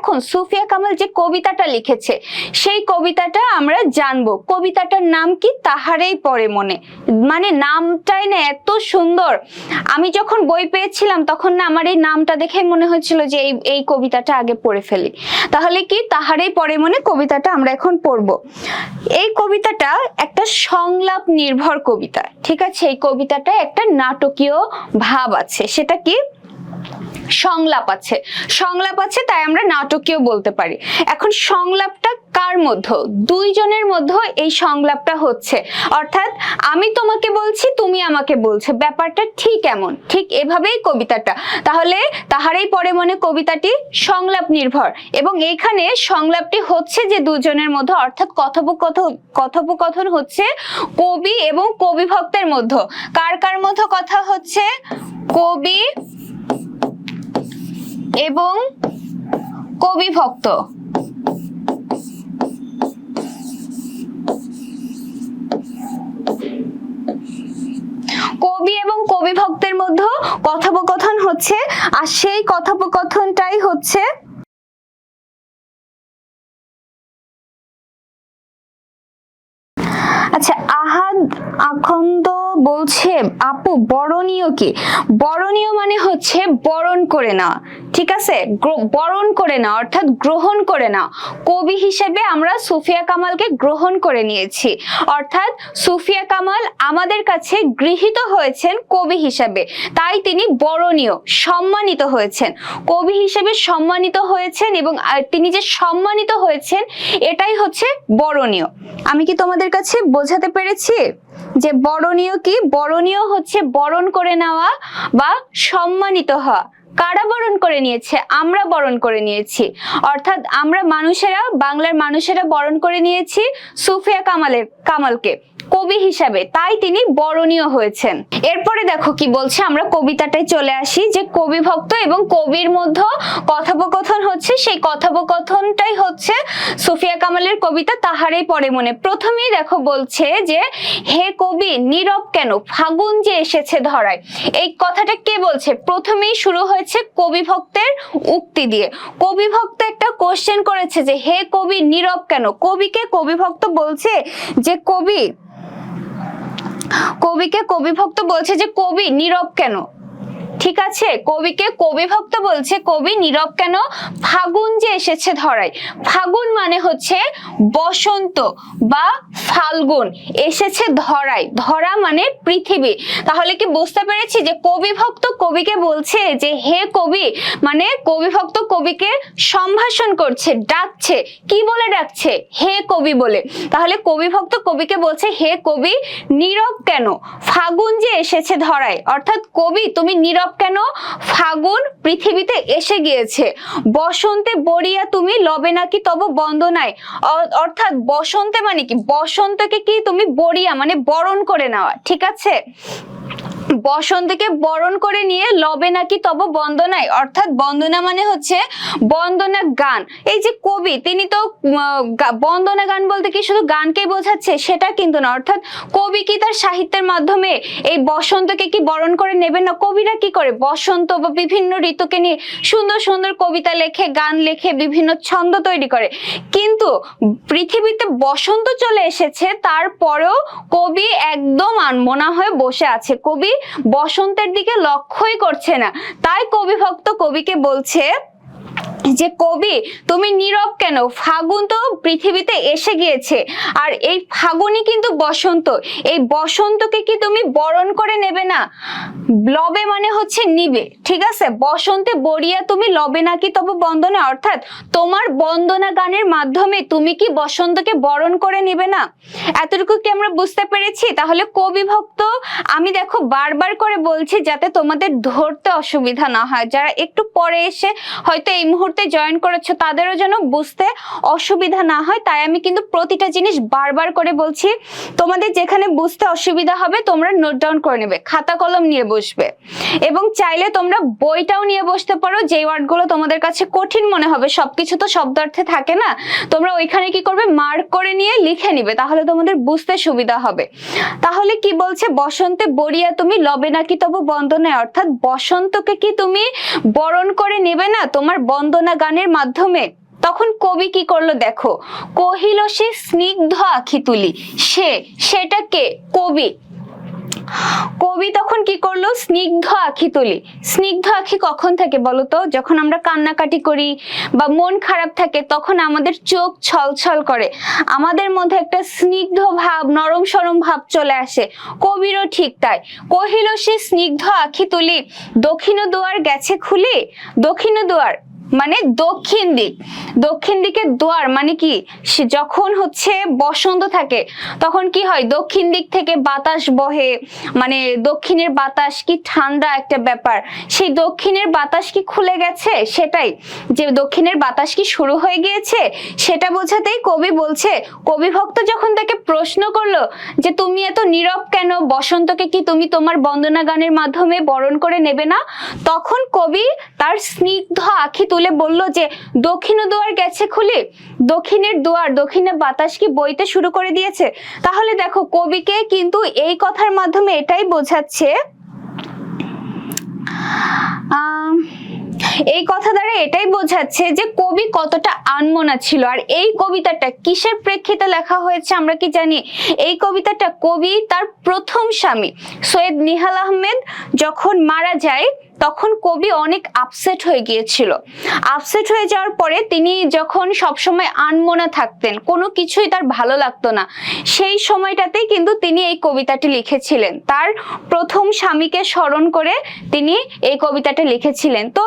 এখন সুফিয়া কামাল যে কবিতাটা লিখেছে, সেই কবিতাটা আমরা জানব। কবিতাটার নাম কি? তাহারেই পড়ে মনে। মানে নামটাই না এত সুন্দর। আমি যখন বই পেয়েছিলাম, তখন না আমার এই নামটা দেখে মনে হচ্ছিল যে এই এই কবিতাটা আগে পড়ে ফেলি। তাহলে কি? তাহারেই পড়ে মনে কবিতাটা আমরা এখন পড়ব। এই কবিতাটা একটা সংলাপ নির্ভর কবিতা। ঠিক আছে? এই কবিতাটা একটা নাটকীয় ভাব আছে। সেটা কি? সংলাপ আছে। সংলাপ আছে, তাই আমরা নাটকীয় বলতে পারি। এখন সংলাপটা কার মধ্যে? দুইজনের মধ্যে এই সংলাপটা হচ্ছে। অর্থাৎ আমি তোমাকে বলছি, তুমি আমাকে বলছো। ব্যাপারটা ঠিক এমন। ঠিক এভাবেই কবিতাটা। তাহলে তাহারই পরে মনে কবিতাটি সংলাপ নির্ভর। এবং এখানে সংলাপটি হচ্ছে যে দুজনের মধ্যে। অর্থাৎ কথোপকথন কথোপকথন হচ্ছে কবি এবং কবি ভক্তের মধ্যে। কার কার মধ্যে কথা হচ্ছে? কবি এবং কবি ভক্ত। কবি এবং কবি ভক্তের মধ্যে কথোপকথন হচ্ছে আর সেই কথোপকথনটাই হচ্ছে আচ্ছা আহাদ আখন্দ বলছে, আপু, বরণীয় কি? বরণীয় মানে হচ্ছে বরণ করে না ঠিক আছে? বরণ করে না অর্থাৎ গ্রহণ করে না কবি হিসেবে আমরা সুফিয়া কামালকে গ্রহণ করে নিয়েছি। অর্থাৎ সুফিয়া কামাল আমাদের কাছে গৃহীত হয়েছেন কবি হিসেবে। তাই তিনি বরণীয়, সম্মানিত হয়েছেন। কবি হিসেবে সম্মানিত হয়েছেন এবং তিনি যে সম্মানিত হয়েছেন, এটাই হচ্ছে বরণীয়। আমি কি তোমাদের কাছে বোঝাতে পেরেছি যে বরণীয় কি? বরণীয় হচ্ছে বরণ করে নেওয়া বা সম্মানিত হওয়া। কারা বরণ করে নিয়েছে? আমরা বরণ করে নিয়েছি। অর্থাৎ আমরা মানুষেরা, বাংলার মানুষেরা বরণ করে নিয়েছি সুফিয়া কামালের কামালকে। কবি হিসাবে তাই তিনি বরণীয় হয়েছেন। এরপরে দেখো কি বলছে, আমরা কবিতাটায় চলে আসি যে কবি ভক্ত এবং কবির মধ্যে কথোপকথন হচ্ছে, সেই কথোপকথনটাই হচ্ছে সুফিয়া কামালের কবিতা, তাহারেই পড়ে মনে। প্রথমেই দেখো বলছে যে, হে কবি, নীরব কেন? ফাগুন যে এসেছে ধরায়। এই কথাটা কে বলছে? প্রথমেই শুরু হয়েছে কবি ভক্তের উক্তি দিয়ে। কবি ভক্ত একটা কোশ্চেন করেছে যে, হে কবি, নীরব কেন? কবিকে কবি ভক্ত বলছে যে, কবি কবিকে কবি ভক্ত বলছে যে কবি নীরব কেন? ঠিক আছে? কবিকে কবি ভক্ত বলছে, কবি নীরব কেন? ফাগুন যে এসেছে ধরায়। ফাগুন মানে হচ্ছে বসন্ত বা ফাল্গুন। এসেছে ধরায়। ধরা মানে পৃথিবী। তাহলে কি বুঝতে পেরেছি যে কবি ভক্ত কবিকে বলছে যে, হে কবি মানে কবি ভক্ত কবিকে সম্ভাষণ করছে, ডাকছে। কি বলে ডাকছে? হে কবি বলে। তাহলে কবি ভক্ত কবিকে বলছে, হে কবি, নীরব কেন? ফাগুন যে এসেছে ধরায়। অর্থাৎ কবি, তুমি নীরব কেন? ফাগুন পৃথিবীতে এসে গিয়েছে। বসন্তে বড়িয়া তুমি লবে নাকি তব বন্দনায়। অর্থাৎ বসন্তে মানে কি? বসন্তকে কি তুমি বড়িয়া মানে বরণ করে নেওয়া, ঠিক আছে? বসন্তকে বরণ করে নিয়ে লবে নাকি তব বন্দনায়? অর্থাৎ বন্দনা মানে হচ্ছে বন্দনা গান। এই যে কবি, তিনি তো বন্দনা গান বলতে কি শুধু গানকেই বোঝাচ্ছে? সেটা কিন্তু না। অর্থাৎ কবি কি তার সাহিত্যের মাধ্যমে এই বসন্তকে কি বরণ করে নেবেন না? কবিরা কি করে? বসন্ত বা বিভিন্ন ঋতুকে নিয়ে সুন্দর সুন্দর কবিতা লেখে, গান লেখে, বিভিন্ন ছন্দ তৈরি করে। কিন্তু পৃথিবীতে বসন্ত চলে এসেছে, তারপরেও কবি একদম আনমনা হয়ে বসে আছে। কবি বসন্তের দিকে লক্ষ্যই করছে না। তাই কবি ভক্ত কবিকে বলছে যে কবি, তুমি নীরব কেন? ফাগুন তো পৃথিবীতে এসে গিয়েছে। আর এই ফাগুনই কিন্তু বসন্ত। এই বসন্তকে কি তুমি বরণ করে নেবে না? লবে মানে হচ্ছে নিবে, ঠিক আছে? বসন্তে বরিয়া তুমি লবে নাকি তবে বন্দনা? অর্থাৎ তোমার বন্দনা গানের মাধ্যমে তুমি কি বসন্তকে বরণ করে নেবে না? এতটুকু কি আমরা বুঝতে পেরেছি? তাহলে কবি ভক্ত, আমি দেখো বারবার করে বলছি যাতে তোমাদের ধরতে অসুবিধা না হয়। যারা একটু পরে এসে হয়তো এই মুহূর্তে জয়েন করেছ, তাদেরও যেন বুঝতে অসুবিধা না হয়। তাই আমি কিন্তু প্রতিটা জিনিস বারবার করে বলছি, তোমাদের যেখানে বুঝতে অসুবিধা হবে, তোমরা নোট ডাউন করে নেবে, খাতা কলম নিয়ে বসবে। এবং চাইলে তোমরা বইটাও নিয়ে বসতে পারো যে ওয়ার্ডগুলো তোমাদের কাছে কঠিন মনে হবে, সবকিছু তো শব্দার্থে থাকে না। তোমরা ওইখানে কি করবে মার্ক করে নিয়ে লিখে নিবে, তাহলে তোমাদের বুঝতে সুবিধা হবে। তাহলে কি বলছে, বসন্তে বরিয়া তুমি লবে নাকি তবু বন্দনায়? অর্থাৎ বসন্তকে কি তুমি বরণ করে নেবে না, তোমার বন্দনা বন্দনা গানের মাধ্যমে, তখন কবি কি করল দেখো? কহিল সে স্নিগ্ধ আখি তুলি। সে সেটাকে কবি। কবি তখন কি করল? স্নিগ্ধ আখি তুলি। স্নিগ্ধ আখি কখন থাকে বলতো যখন আমরা কান্নাকাটি করি বা মন খারাপ থাকে, তখন আমাদের চোখ ছলছল করে। আমাদের মধ্যে একটা স্নিগ্ধ ভাব, নরম সরম ভাব চলে আসে। কবিরও ঠিক তাই। কহিল সে স্নিগ্ধ আখি তুলি। দক্ষিণ দুয়ার গেছে খুলে? দক্ষিণ দুয়ার মানে দক্ষিণ দিক। দক্ষিণ দিকে দুয়ার মানে কি? যখন হচ্ছে বসন্ত থাকে, তখন কি হয়? দক্ষিণ দিক থেকে বাতাস বহে। মানে দক্ষিণের বাতাস কি ঠান্ডা একটা ব্যাপার? সেই দক্ষিণের বাতাস কি খুলে গেছে? সেটাই। যে দক্ষিণের বাতাস কি শুরু হয়ে গিয়েছে? সেটা বোঝাতেই কবি বলছে, কবি ভক্ত যখন তাকে প্রশ্ন করল যে, তুমি এত নীরব কেন? বসন্তকে কি তুমি তোমার বন্দনা গানের মাধ্যমে বরণ করে নেবে না? তখন কবি তার স্নিগ্ধ আখি তুলে বলল যে দক্ষিণ দুয়ার গেছে খুলে? দক্ষিণের দুয়ার দক্ষিণে বাতাস কি বইতে শুরু করে দিয়েছে? তাহলে দেখো কবিকে কিন্তু এই কথার মাধ্যমে এটাই বোঝাচ্ছে আম, এই কথা দ্বারা এটাই বোঝাচ্ছে যে কবি কতটা আনমনা ছিল। আর এই কবিতাটা কিসের প্রেক্ষিতে লেখা হয়েছে আমরা কি জানি? এই কবিতাটা কবি তার প্রথম স্বামী, সৈয়দ নিহাল আহমেদ যখন মারা যায়, তখন কবি অনেক আপসেট হয়ে গিয়েছিল। আপসেট হয়ে যাওয়ার পরে তিনি যখন সবসময় আনমনা থাকতেন, কোনো কিছুই তার ভালো লাগতো না। সেই সময়টাতেই কিন্তু তিনি এই কবিতাটি লিখেছিলেন। তার প্রথম স্বামীকে স্মরণ করে তিনি এই কবিতাটা লিখেছিলেন। তো